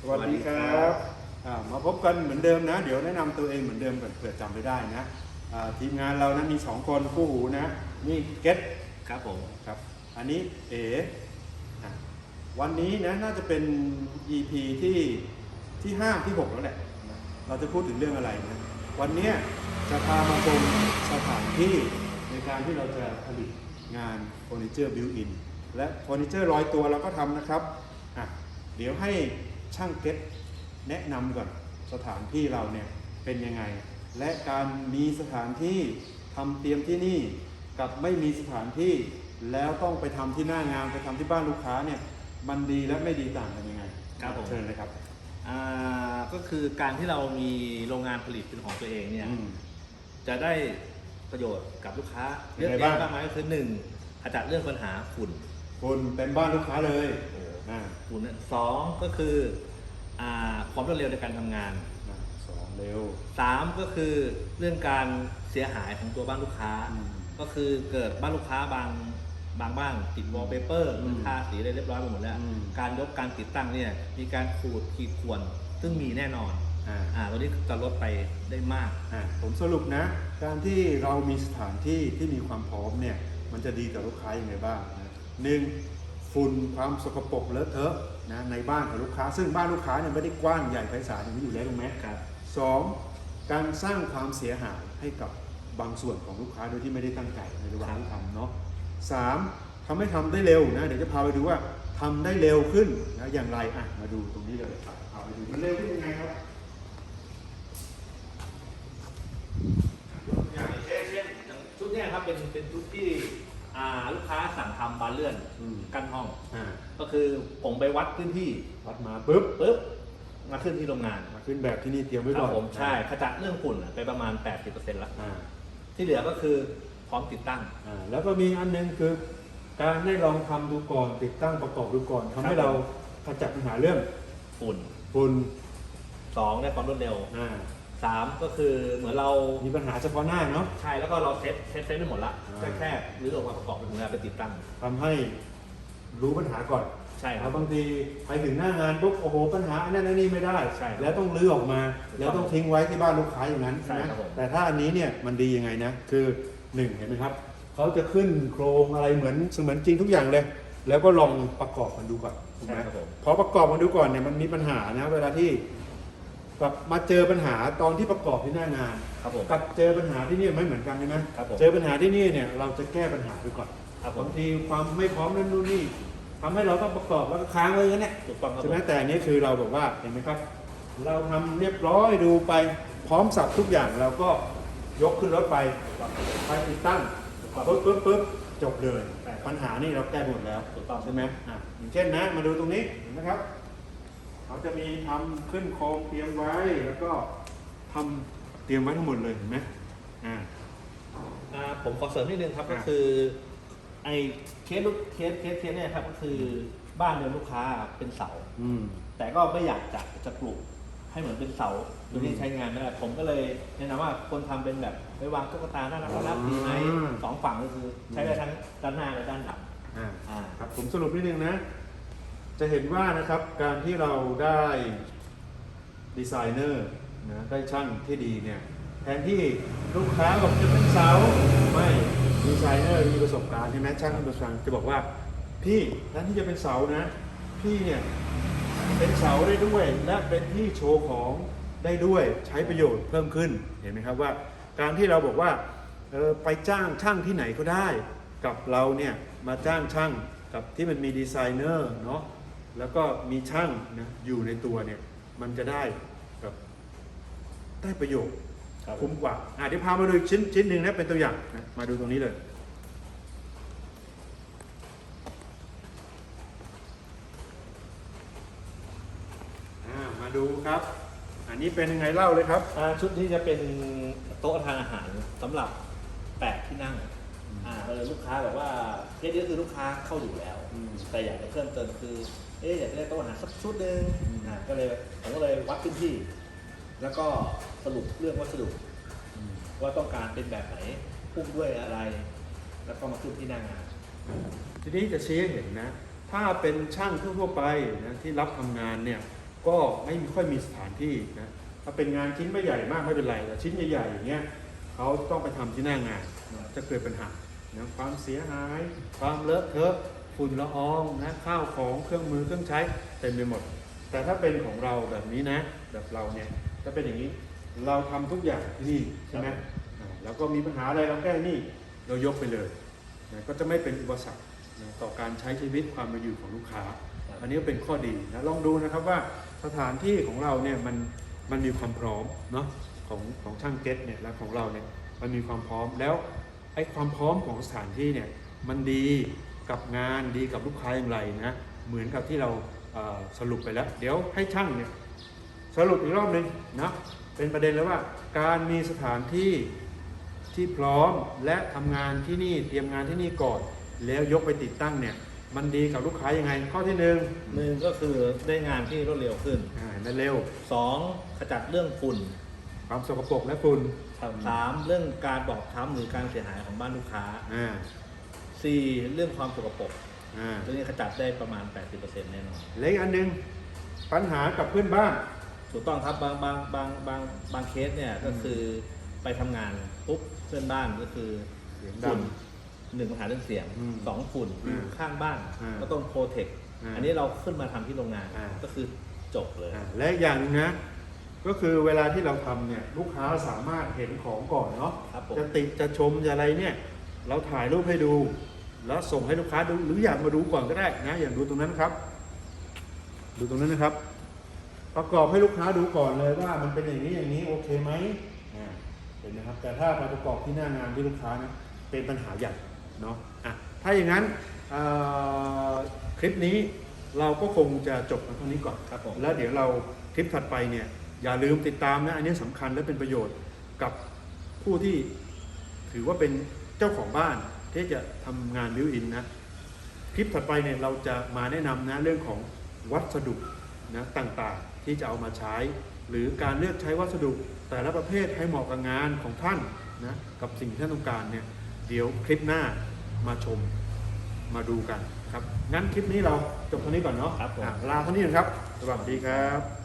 สวัสดีครับอ่ามาพบกันเหมือนเดิมนะ เดี๋ยวแนะนำตัวเองเหมือนเดิมก่อนเผื่อจำไม่ได้นะอ่าทีมงานเรานะมีสองคนคู่หูนะนี่เก็ตครับผมครับ อันนี้เอ๋อะวันนี้นะน่าจะเป็น EP ที่ที่ห้าที่หกแล้วแหละนะเราจะพูดถึงเรื่องอะไรนะ วันเนี้ยจะพามาชมสถานที่ในการที่เราจะผลิตงานเฟอร์นิเจอร์บิวอินและเฟอร์นิเจอร์ร้อยตัวเราก็ทำนะครับอะเดี๋ยวให้ ช่างเก็ตแนะนำก่อนสถานที่เราเนี่ยเป็นยังไง และการมีสถานที่ทำเตรียมที่นี่กับไม่มีสถานที่แล้วต้องไปทำที่หน้างานไปทำที่บ้านลูกค้าเนี่ยมันดีและไม่ดีต่างกันยังไงครับผม เชิญเลยครับอ่าก็คือการที่เรามีโรงงานผลิตเป็นของตัวเองเนี่ย อืม จะได้ประโยชน์กับลูกค้ายัเยอะงไงแยะบ้าง มากมายก็คือหนึ่งขจัดเรื่องปัญหาฝุ่น คนเต็มบ้านลูกค้าเลย โอ้โห อ่าฝุ่นเนี่ยสองก็คืออ่าความรวดเร็วในการทำงานอ่าสองเร็ว สามก็คือเรื่องการเสียหายของตัวบ้านลูกค้า อืมก็คือเกิดบ้านลูกค้าบางบางบ้านติดวอลเปเปอร์อืมทาสีอะไรเรียบร้อยไปหมดแล้ว อืม การยกการติดตั้งเนี่ยมีการขูดขีดข่วนซึ่งมีแน่นอน อ่าอ่าตัวนี้จะลดไปได้มาก อ่าผมสรุปนะ การที่เรามีสถานที่ที่มีความพร้อมเนี่ย มันจะดีต่อลูกค้าอย่างไรบ้างนะหนึ่ง ฝุ่นความสกปรกเลอะเทอะนะในบ้านของลูกค้า ซึ่งบ้านลูกค้าเนี่ยไม่ได้กว้างใหญ่ไพศาลอย่างนี้อยู่แล้วถูกไหมครับสองการสร้างความเสียหายให้กับบางส่วนของลูกค้าโดยที่ไม่ได้ตั้งใจในระหว่างที่ทำเนาะสามทำให้ทำได้เร็วนะเดี๋ยวจะพาไปดูว่าทำได้เร็วขึ้นนะอย่างไรอะมาดูตรงนี้เลยครับพาไปดูมันเร็วขึ้นยังไงครับอย่างเช่นเช่นอย่างชุดเนี้ยครับเป็นเป็นชุดที่ อ่าลูกค้าสั่งทำบานเลื่อนอืม กั้นห้อง อ่าก็คือผมไปวัดพื้นที่วัดมาปุ๊บปุ๊บมาขึ้นที่โรงงานมาขึ้นแบบที่นี่เตรียมไว้คก่รัอบนผมใช่ขจัดเรื่องฝุ่นอะไปประมาณ 80%แล้วอ่าที่เหลือก็คือพร้อมติดตั้ง อ่าแล้วก็มีอันหนึงคือการได้ลองทำดูก่อน ติดตั้งประกอบดูก่อนทำให้ครับ เราขจัดปัญหาเรื่องฝุ่นฝุ่น สองได้ความรวดเร็วอ่า สามก็คือเหมือนเรามีปัญหาเฉพาะหน้าเนาะ ใช่แล้วก็เราเซ็ตเซ็ตเซ็ตไปหมดละอ่าแค่แค่รื้อออกมาประกอบเป็นงานไปติดตั้ง ทำให้รู้ปัญหาก่อนใช่คแล้รัวบบางทีไปถึงหน้างานปุ๊บโอ้โหปัญหาอันนั้นอันนี้ไม่ได้ ใช่ครับแล้วต้องลื้อออกมา แล้วต้องทิ้งไว้ที่บ้านลูกค้าอย่างนั้นใช่นะครับผม แต่ถ้าอันนี้เนี่ยมันดียังไงนะ คือหนึ่งเห็นไหมครับเขาจะขึ้นโครงอะไรเหมือนเสมือนจริงทุกอย่างเลย แล้วก็ลองประกอบมันดูก่อนถูกไหมใช่ครับผม พอประกอบมันดูก่อนเนี่ยมันมีปัญหานะ เวลาที่ แบบมาเจอปัญหาตอนที่ประกอบที่หน้างาน ครับผม กับเจอปัญหาที่นี่ไม่เหมือนกันใช่ไหมครับผมเจอปัญหาที่นี่เนี่ยเราจะแก้ปัญหาไปก่อนครับผม บางทีความไม่พร้อมนั่นนู่นนี่ทำให้เราต้องประกอบแล้วก็ค้างไว้อย่างนั้นแหละถูกต้องครับใช่ผไหมม แต่อันนี้คือเราบอกว่าเห็นไหมครับ เราทำเรียบร้อยดูไปพร้อมสับทุกอย่างเราก็ยกขึ้นรถไปไปติดตั้งปุ๊บปุ๊บปุ๊บจบเลย ใช่ครับปัญหานี่เราแก้หมดแล้วถูกต้อง ใช่ไหมอะอย่างเช่นนะมาดูตรงนี้เห็นไหมครับ เขาจะมีทำขึ้นโครงเตรียมไว้แล้วก็ทำเตรียมไว้ทั้งหมดเลยเห็นไหมอ่าอ่าผมขอเสริมนิดนึงครับอ่าก็คือไอ้เคสลูกเคสเคสเคสเนี่ยครับก็คือบ้านเรือนลูกค้าเป็นเสาอืมแต่ก็ไม่อยากจะจะปลูกให้เหมือนเป็นเสาโดยที่ใช้งานไม่ได้ผมก็เลยแนะนำว่าคนทำเป็นแบบไปวางตุ๊กตาหน้ารักน่ารักดีไหมอืมสองฝั่งก็คือใช้ได้ทั้งด้านหน้าและด้านหลังอ่าอ่าครับผมสรุปนิดนึงนะ จะเห็นว่านะครับการที่เราได้ดีไซเนอร์นะได้ช่างที่ดีเนี่ยแทนที่ลูกค้าบอกจะเป็นเสาไม่ดีไซเนอร์มีประสบการณ์ใช่ไหมช่างประสบการณ์จะบอกว่าพี่แทนที่จะเป็นเสานะ พี่เนี่ยเป็นเสาได้ด้วย และเป็นที่โชว์ของได้ด้วยใช้ประโยชน์เพิ่มขึ้นเห็นไหมครับว่า การที่เราบอกว่าไปจ้างช่างที่ไหนก็ได้ กับเราเนี่ยมาจ้างช่างกับที่มันมีดีไซเนอร์เนาะ แล้วก็มีช่างนะอยู่ในตัวเนี่ย มันจะได้แบบได้ประโยชน์ครับคุ้มกว่าอะเดี๋ยวพามาดูอีกชิ้นชิ้นหนึ่งนะเป็นตัวอย่างนะมาดูตรงนี้เลยอ่ามาดูครับ อันนี้เป็นยังไงเล่าเลยครับ อ่าชุดนี้จะเป็นโต๊ะทานอาหารสำหรับแปดที่นั่ง อ่าเออลูกค้าแบบว่าเคสนี้คือลูกค้าเข้าอยู่แล้ว อืม แต่อยากจะเพิ่มเติมคือ เอ๊ะอยากจะได้โต๊ะอาหารสักชุดหนึ่งอืม อ่าก็เลยผมก็เลยวัดพื้นที่ แล้วก็สรุปเรื่องวัสดุว่าต้องการเป็นแบบไหนพุ่งด้วยอะไร แล้วก็มาขึ้นที่หน้างาน ทีนี้จะชี้ให้เห็นนะ ถ้าเป็นช่างทั่วๆไปนะที่รับทำงานเนี่ยกก็ไม่ค่อยมีสถานที่นะถ้าเป็นงานชิ้นไม่ใหญ่มากไม่เป็นไรแต่ชิ้นใหญ่ๆอย่างเงี้ยเขาต้องไปทำที่หน้างานนะจะเกิดปัญหานะความเสียหาย ความเลอะเทอะ ฝุ่นละอองนะข้าวของเครื่องมือเครื่องใช้เต็มไปหมด แต่ถ้าเป็นของเราแบบนี้นะ แบบเราเนี่ยจะเป็นอย่างนี้เราทำทุกอย่างที่นี่ใช่ไหมอ่าแล้วก็มีปัญหาอะไรเราแก้นี่เรายกไปเลยนะก็จะไม่เป็นอุปสรรคนะต่อการใช้ชีวิตความเป็นอยู่ของลูกค้า อันนี้ก็เป็นข้อดีนะลองดูนะครับว่าสถานที่ของเราเนี่ยมันมันมีความพร้อมเนาะของของช่างเก็ตเนี่ยและของเราเนี่ยมันมีความพร้อมแล้วไอ้ความพร้อมของสถานที่เนี่ยมันดี กับงานดีกับลูกค้าอย่างไรนะเหมือนกับที่เราเอ่อสรุปไปแล้ว เดี๋ยวให้ช่างเนี่ยสรุปอีกรอบหนึ่งนะเป็นประเด็นแล้วว่าการมีสถานที่ที่พร้อมและทำงานที่นี่เตรียมงานที่นี่ก่อน แล้วยกไปติดตั้งเนี่ยมันดีกับลูกค้ายังไง ข้อที่หนึ่งหนึ่งก็คือได้งานที่รวดเร็วขึ้นอ่านั่นเร็วสองขจัดเรื่องฝุ่นความสกปรกและฝุ่นสามเรื่องการบอบช้ำหรือการเสียหายของบ้านลูกค้าอ่า สี่เรื่องความสกปรกอ่าเรื่องนี้ขจัดได้ประมาณ 80%แน่นอน และอีกอันหนึ่งปัญหากับเพื่อนบ้าน ถูกต้องครับบางบางบางบางบางเคสเนี่ยก็คือไปทำงานปุ๊บเพื่อนบ้านก็คือเสียงดังฝุ่นหนึ่งปัญหาเรื่องเสียงอืมสองฝุ่นอืมอยู่ข้างบ้านอ่าก็ต้องโปรเทคอ่าอันนี้เราขึ้นมาทำที่โรงงานอ่า ก็คือจบเลย อ่าและอีกอย่างหนึงนะ ก็คือเวลาที่เราทำเนี่ยลูกค้าสามารถเห็นของก่อนเนาะครับผม จะติจะชมจะอะไรเนี่ย เราถ่ายรูปให้ดู แล้วส่งให้ลูกค้าดูหรืออยากมาดูก่อนก็ได้นะอย่างดูตรงนั้นครับ ดูตรงนั้นนะครับ ประกอบให้ลูกค้าดูก่อนเลยว่ามันเป็นอย่างนี้อย่างนี้โอเคไหมอ่าเห็นไหมครับ แต่ถ้ามาประกอบที่หน้างานที่ลูกค้านะเป็นปัญหาใหญ่เนาะอะถ้าอย่างนั้นเอ่อคลิปนี้เราก็คงจะจบกันเท่านี้ก่อนครับผมแล้วเดี๋ยวเราคลิปถัดไปเนี่ยอย่าลืมติดตามนะ อันนี้สำคัญและเป็นประโยชน์กับผู้ที่ถือว่าเป็น เจ้าของบ้านที่จะทำงานบิวอินนะ คลิปถัดไปเนี่ยเราจะมาแนะนำนะเรื่องของวัสดุนะต่างๆที่จะเอามาใช้ หรือการเลือกใช้วัสดุแต่ละประเภทให้เหมาะกับงานของท่านนะกับสิ่งที่ท่านต้องการเนี่ยเดี๋ยวคลิปหน้ามาชมมาดูกันครับงั้นคลิปนี้เราจบเท่านี้ก่อนเนาะครับผมอะลาเท่านี้นะครับสวัสดีครับ